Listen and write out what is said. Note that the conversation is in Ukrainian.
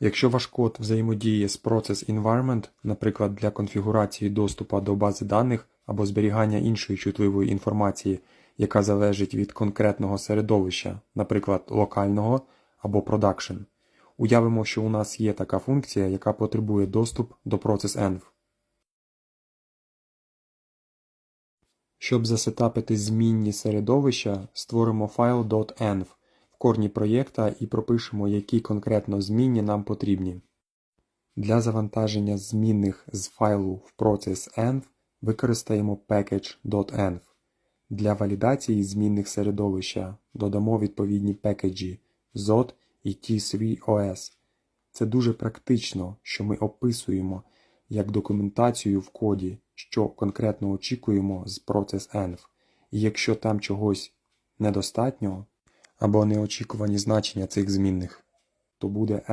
Якщо ваш код взаємодіє з Process Environment, наприклад, для конфігурації доступу до бази даних або зберігання іншої чутливої інформації, яка залежить від конкретного середовища, наприклад, локального або продакшн, уявимо, що у нас є така функція, яка потребує доступ до Process-Env. Щоб засетапити змінні середовища, створимо файл .env корні проєкта і пропишемо, які конкретно змінні нам потрібні. Для завантаження змінних з файлу в Process-Env використаємо package.env. Для валідації змінних середовища додамо відповідні пекеджі ZOT і T3OS. Це дуже практично, що ми описуємо як документацію в коді, що конкретно очікуємо з Process-Env. І якщо там чогось недостатньо або неочікувані значення цих змінних, то буде